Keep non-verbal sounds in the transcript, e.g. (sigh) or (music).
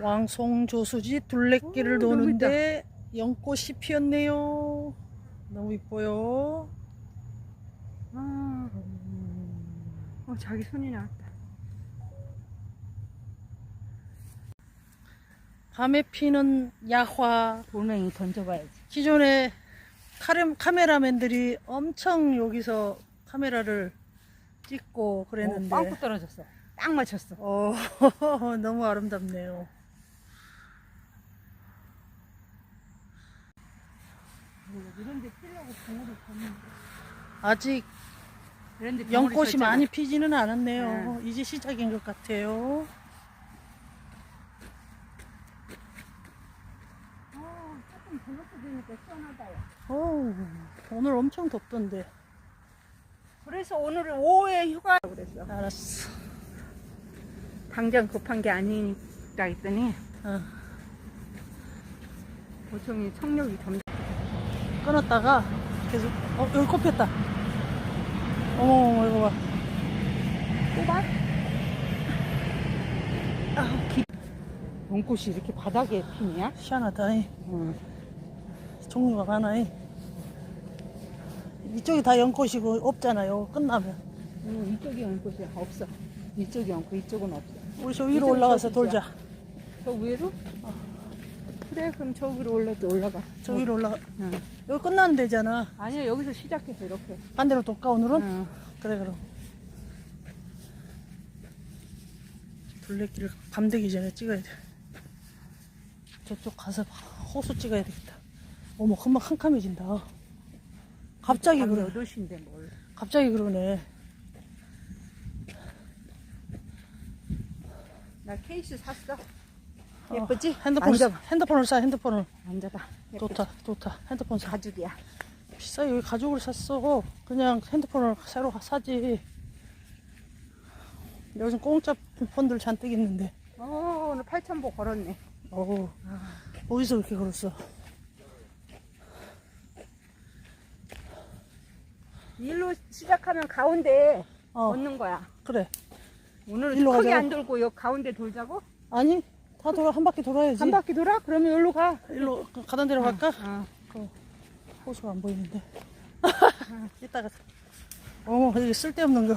왕송 조수지 둘레길을 오, 도는데 연꽃이 피었네요. 너무 이뻐요. 아, 어, 자기 손이 나왔다. 밤에 피는 야화. 돌멩이 던져봐야지. 기존에 카레, 카메라맨들이 엄청 여기서 카메라를 찍고 그랬는데 어, 빵꾸 떨어졌어. 딱 맞췄어. 어, (laughs) 너무 아름답네요. 이런 데 피려고 붕어를 줬는데. 아직 이런 데 연꽃이. 많이 피지는 않았네요. 이제 시작인 것 같아요. 어, 조금 불렀어 되니까 시원하다요. 어우, 오늘 엄청 덥던데. 그래서 오늘은 오후에 휴가 그랬어. 알았어. 당장 급한 게 아니라 했더니 어, 보청이 청력이 점 끊었다가 계속, 어, 여기 꽃 폈다. 어머, 이거 봐. 뽑아? 아, 기... 연꽃이 이렇게 바닥에 피냐? 희한하다. 이. 응. 종류가 많아. 이. 이쪽이 다 연꽃이고 없잖아요. 끝나면. 응, 이쪽이 연꽃이 없어. 이쪽이 연꽃, 이쪽은 없어. 우리 저 위로 올라가서. 돌자. 저 위로? 그래, 그럼 저 위로 올라도 올라가. 저 위로 올라가. 응. 여기 끝나는 데잖아. 아니야, 여기서 시작해서 이렇게. 반대로 돌까, 오늘은? 응. 그래, 그럼. 둘레길을 밤 되기 전에 찍어야 돼. 저쪽 가서 호수 찍어야 되겠다. 어머, 금방 캄캄해진다. 갑자기 밤 그래. 8시인데 뭘. 갑자기 그러네. 나 케이스 샀어. 어, 예쁘지? 핸드폰, 앉아봐. 핸드폰을 사, 핸드폰을. 앉아봐. 예쁘지? 좋다, 좋다. 핸드폰 사. 가죽이야. 비싸, 여기 가죽을 샀어. 그냥 핸드폰을 새로 사지. 요즘 공짜 폰들 잔뜩 있는데. 어, 오늘 8,000보 걸었네. 어우, 어디서 그렇게 걸었어? 일로 시작하면 가운데 어, 걷는 거야. 그래. 오늘은 크게 가자고? 안 돌고 여 가운데 돌자고? 아니, 다 돌아, 한 바퀴 돌아야지. 한 바퀴 돌아? 그러면 여기로 가. 일로 가던 데로 갈까? 어. 그 호수가 안 보이는데. (laughs) 이따가. 어머, 여기 쓸데없는 거.